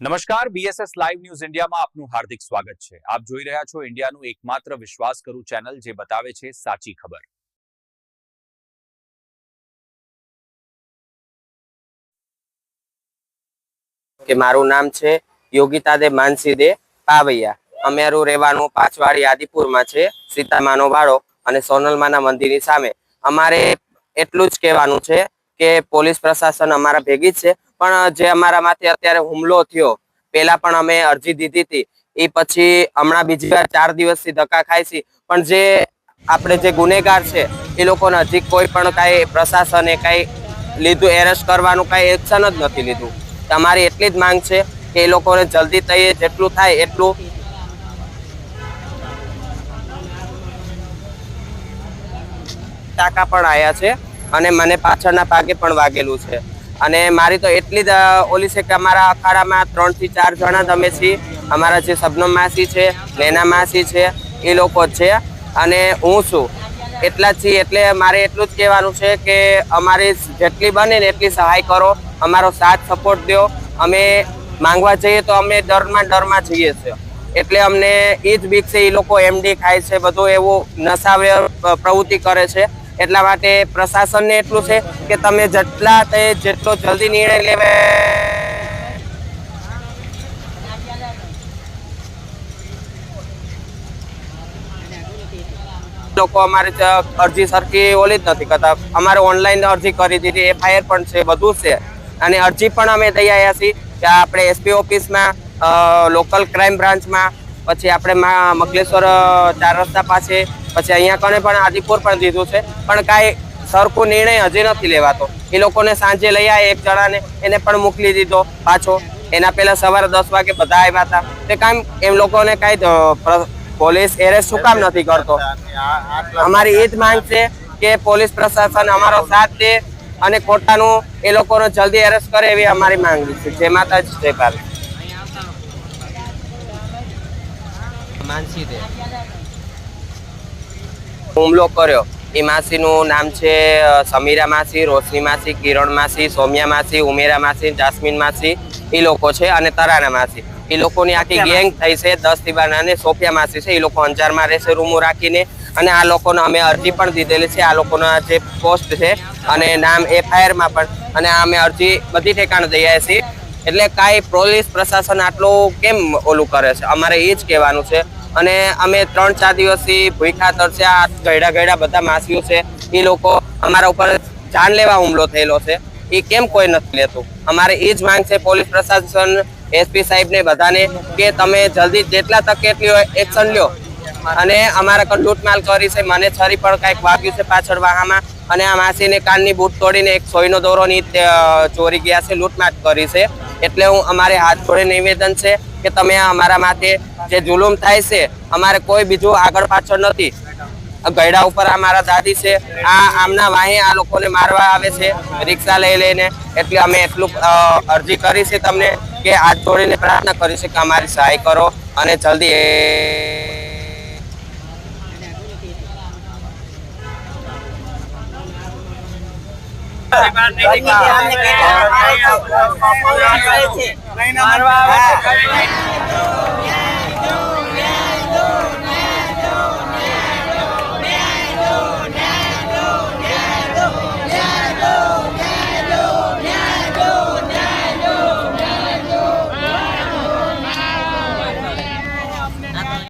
નમસ્કાર BSS live news ઇન્ડિયામાં આપનું હાર્દિક સ્વાગત છે. આપ જોઈ રહ્યા છો ઇન્ડિયાનું એકમાત્ર વિશ્વાસ કરું ચેનલ જે બતાવે છે સાચી ખબર. કે મારું નામ છે યોગિતા દે માનસી દે પાવૈયા અમારું રહેવાનું પાંચવાડી આદિપુરમાં છે, સીતામાનો વાળો અને સોનલમાના મંદિરની સામે. અમારે એટલું જ કહેવાનું છે કે પોલીસ પ્રશાસન અમારા ભેગી છે. પણ જે અમારા માથે અત્યારે હુમલો થયો પેલા પણ અમે અરજી દીધી હતી. એ પછી હમણાં બીજી વાર ચાર દિવસથી ધક્કા ખાય છે. પણ જે આપણે જે ગુનેગાર છે, એ લોકોને હજી કોઈ પણ કાંઈ પ્રશાસને કાંઈ લીધું એરેસ્ટ કરવાનું કાંઈ એક્શન જ નથી લીધું. તમારી એટલી જ માંગ છે કે એ લોકોને જલ્દી થઈએ જેટલું થાય એટલું. ટાકા પણ આવ્યા છે અને મને પાછળના ભાગે પણ વાગેલું છે. અને મારી તો એટલી જ ઓલી છે કે અમારા અખાડામાં ત્રણથી ચાર જણા જ છીએ. અમારા જે સબનમ માસી છે, નેના માસી છે, એ લોકો છે. અને હું છું. એટલા જ છીએ, એટલે મારે એટલું જ કહેવાનું છે કે અમારી જેટલી બને ને એટલી સહાય કરો. અમારો સાથ સપોર્ટ દો. અમે માંગવા જઈએ તો અમે ડરમાં ડરમાં જઈએ છીએ. એટલે અમને એ જ બીક છે એ લોકો એમડી ખાય છે, બધું એવું નશાવ્ય પ્રવૃત્તિ કરે છે. એટલા માટે પ્રશાસનને એટલું છે કે તમે જેટલા તે જેટલો જલ્દી નિર્ણય લેવા લોકો અમારે અરજી સરખી ઓલી જ નથી કરતા. અમારે ઓનલાઈન અરજી કરી દીધી, એફઆઈઆર પણ છે, બધું છે. અને અરજી પણ અમે દઈ આવ્યા છીએ કે આપણે એસપી ઓફિસમાં લોકલ ક્રાઇમ બ્રાન્ચમાં, પછી આપણે મકલેશ્વર ચાર રસ્તા પાસે પછી અહીંયા કણે પણ આદિપુર પણ દીધું છે. પણ કાંઈ સરખો નિર્ણય હજી નથી લેવાતો. એ લોકોને સાંજે લઈ આવ્યા એક જણાને, એને પણ મોકલી દીધો પાછો. એના પહેલાં સવારે દસ વાગે બધા આવ્યા હતા. તે કાંઈ એમ લોકોને કાંઈ પોલીસ એરેસ્ટ શું કામ નથી કરતો. અમારી એ જ માંગ છે કે પોલીસ પ્રશાસન અમારો સાથ દે અને ખોટાનું એ લોકોનો જલ્દી એરેસ્ટ કરે એવી અમારી માંગ છે. જય માતાજી, જય ભારત. હુમલો કર્યો. એ માસીનું નામ છે સમીરા માસી રોશની માસી કિરણ માસી સૌમ્યા માસી ઉમેરા માસી જાસ્મીન માસી એ લોકો છે અને તરાના માસી. એ લોકોની આખી ગેંગ થઈ છે દસ દીવાના અને સોફિયા માસી છે એ લોકો અંજારમાં રહેશે રૂમો રાખીને અને આ લોકોને અમે અરજી પણ દીધેલી છે આ લોકોના જે પોસ્ટ છે અને નામ એફઆઈઆરમાં પણ અને આ અમે અરજી બધી ઠેકાણે દઈ આવ્યા છીએ. એટલે કાંઈ પોલીસ પ્રશાસન આટલું કેમ ઓલું કરે છે? અમારે એ જ કહેવાનું છે અને અમે ત્રણ ચાર દિવસથી ભૂખા તરસ્યા, ગયડા ગયડા બધા માસીઓ છે. એ લોકો અમારા ઉપર જાનલેવા હુમલો થયેલો છે. એ કેમ કોઈ નથી લેતું? અમારે એ જ માંગ છે પોલીસ પ્રશાસન એસપી સાહેબને બધાને કે તમે જલ્દી જેટલા તકે એટલી એક્શન લ્યો. અને અમારા કન લૂંટમાલ કરી છે. મને છરી પણ કાંઈક વાગ્યું છે પાછળ વાહામાં. અને આ માસીને કાનની બૂટ તોડીને એક સોયનો દોરોની ચોરી ગયા છે, લૂંટમાટ કરી છે. એટલે હું અમારે હાથ જોડે નિવેદન છે કે તમે અમારા માથે જે જુલુમ થાય છે, અમારે કોઈ બીજું આગળ પાછળ નથી. ગયડા ઉપર આ મારા દાદી છે, આ આમના વાહે આ લોકોને મારવા આવે છે, રિક્ષા લઈ લઈને. એટલે અમે એટલું અરજી કરી છે તમને કે હાથ જોડીને પ્રાર્થના કરી છે કે અમારી સહાય કરો અને જલ્દી એ- મારવા આવે.